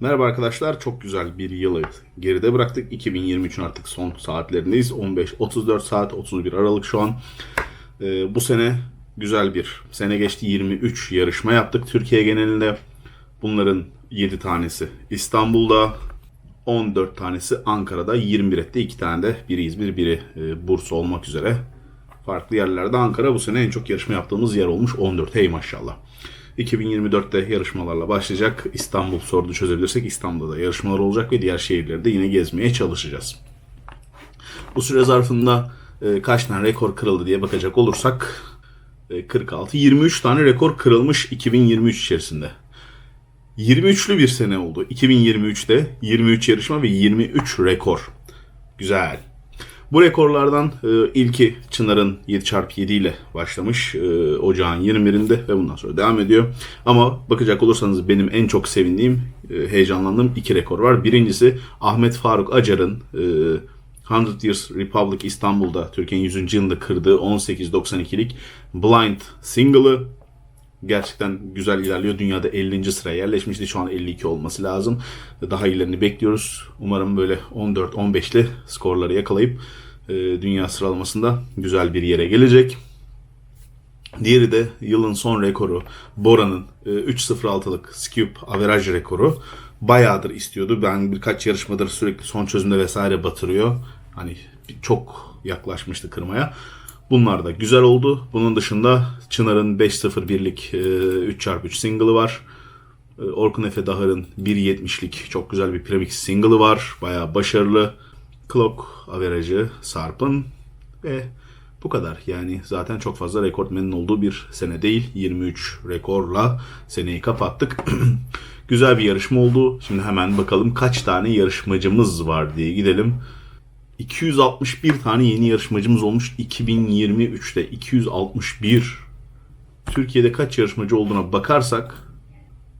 Merhaba arkadaşlar, çok güzel bir yılı geride bıraktık. 2023'ün artık son saatlerindeyiz. 15-34 saat 31 Aralık şu an. Ee, bu sene güzel bir sene geçti. 23 yarışma yaptık Türkiye genelinde. Bunların 7 tanesi İstanbul'da, 14 tanesi Ankara'da, 21 etti. 2 tane de biri İzmir, biri e, Bursa olmak üzere. Farklı yerlerde Ankara bu sene en çok yarışma yaptığımız yer olmuş 14. Hey maşallah. 2024'te yarışmalarla başlayacak. İstanbul sorunu çözebilirsek İstanbul'da da yarışmalar olacak ve diğer şehirleri de yine gezmeye çalışacağız. Bu süre zarfında e, kaç tane rekor kırıldı diye bakacak olursak e, 46, 23 tane rekor kırılmış 2023 içerisinde. 23'lü bir sene oldu. 2023'te 23 yarışma ve 23 rekor. Güzel. Bu rekorlardan e, ilki Çınar'ın 7x7 ile başlamış e, ocağın 21'inde ve bundan sonra devam ediyor. Ama bakacak olursanız benim en çok sevindiğim, e, heyecanlandığım iki rekor var. Birincisi Ahmet Faruk Acar'ın e, 100 Years Republic İstanbul'da Türkiye'nin 100. yılında kırdığı 18.92'lik Blind Single'ı gerçekten güzel ilerliyor. Dünyada 50. sıraya yerleşmişti. Şu an 52 olması lazım. Daha ilerini bekliyoruz. Umarım böyle 14-15'li skorları yakalayıp e, dünya sıralamasında güzel bir yere gelecek. Diğeri de yılın son rekoru Bora'nın e, 3.06'lık Scoop averaj rekoru. Bayağıdır istiyordu. Ben birkaç yarışmadır sürekli son çözümde vesaire batırıyor. Hani çok yaklaşmıştı kırmaya. Bunlar da güzel oldu. Bunun dışında Çınar'ın 5.01'lik e, 3x3 single'ı var. E, Orkun Efe Dahar'ın 1.70'lik çok güzel bir premix single'ı var. Bayağı başarılı. Clock averajı Sarp'ın ve bu kadar. Yani zaten çok fazla rekortmenin olduğu bir sene değil. 23 rekorla seneyi kapattık. güzel bir yarışma oldu. Şimdi hemen bakalım kaç tane yarışmacımız var diye gidelim. 261 tane yeni yarışmacımız olmuş 2023'te 261 Türkiye'de kaç yarışmacı olduğuna bakarsak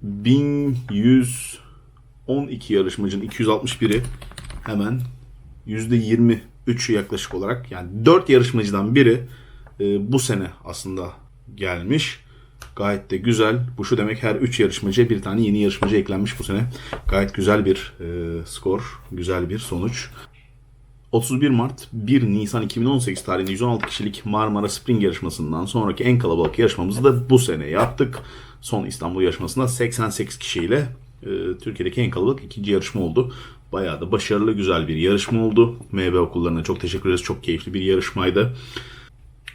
1112 yarışmacının 261'i hemen %23'ü yaklaşık olarak yani 4 yarışmacıdan biri e, bu sene aslında gelmiş. Gayet de güzel. Bu şu demek her 3 yarışmacıya bir tane yeni yarışmacı eklenmiş bu sene. Gayet güzel bir e, skor, güzel bir sonuç. 31 Mart 1 Nisan 2018 tarihinde 116 kişilik Marmara Spring yarışmasından sonraki en kalabalık yarışmamızı da bu sene yaptık. Son İstanbul yarışmasında 88 kişiyle e, Türkiye'deki en kalabalık ikinci yarışma oldu. Bayağı da başarılı güzel bir yarışma oldu. MB okullarına çok teşekkür ederiz. Çok keyifli bir yarışmaydı.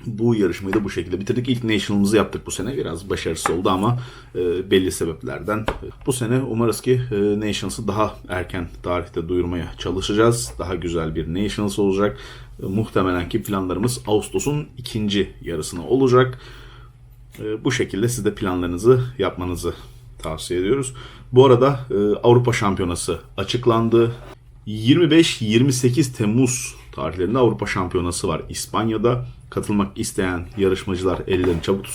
Bu yarışmayı da bu şekilde bitirdik. İlk National'ımızı yaptık bu sene. Biraz başarısız oldu ama e, belli sebeplerden. Bu sene umarız ki e, Nationals'ı daha erken tarihte duyurmaya çalışacağız. Daha güzel bir Nationals olacak. E, muhtemelen ki planlarımız Ağustos'un ikinci yarısına olacak. E, bu şekilde siz de planlarınızı yapmanızı tavsiye ediyoruz. Bu arada e, Avrupa Şampiyonası açıklandı. 25-28 Temmuz tarihlerinde Avrupa Şampiyonası var İspanya'da. Katılmak isteyen yarışmacılar ellerini çabuk.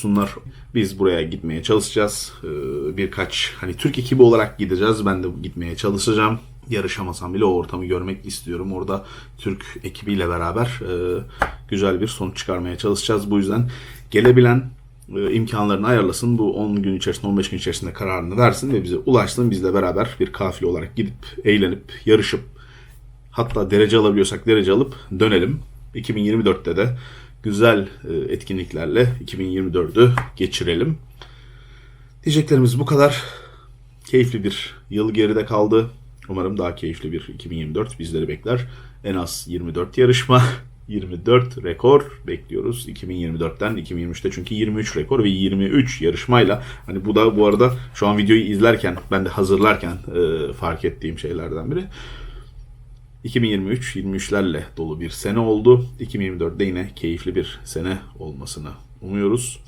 Biz buraya gitmeye çalışacağız. Ee, birkaç hani Türk ekibi olarak gideceğiz. Ben de gitmeye çalışacağım. Yarışamasam bile o ortamı görmek istiyorum. Orada Türk ekibiyle beraber e, güzel bir sonuç çıkarmaya çalışacağız. Bu yüzden gelebilen e, imkanlarını ayarlasın. Bu 10 gün içerisinde 15 gün içerisinde kararını versin ve bize ulaşsın. Bizle beraber bir kafile olarak gidip eğlenip yarışıp hatta derece alabiliyorsak derece alıp dönelim. 2024'te de güzel e, etkinliklerle 2024'ü geçirelim. Diyeceklerimiz bu kadar. Keyifli bir yıl geride kaldı. Umarım daha keyifli bir 2024 bizleri bekler. En az 24 yarışma, 24 rekor bekliyoruz 2024'ten 2023'te çünkü 23 rekor ve 23 yarışmayla hani bu da bu arada şu an videoyu izlerken ben de hazırlarken e, fark ettiğim şeylerden biri. 2023 23'lerle dolu bir sene oldu. 2024'de yine keyifli bir sene olmasını umuyoruz.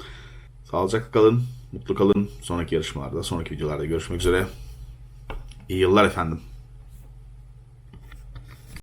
Sağlıcakla kalın, mutlu kalın. Sonraki yarışmalarda, sonraki videolarda görüşmek üzere. İyi yıllar efendim.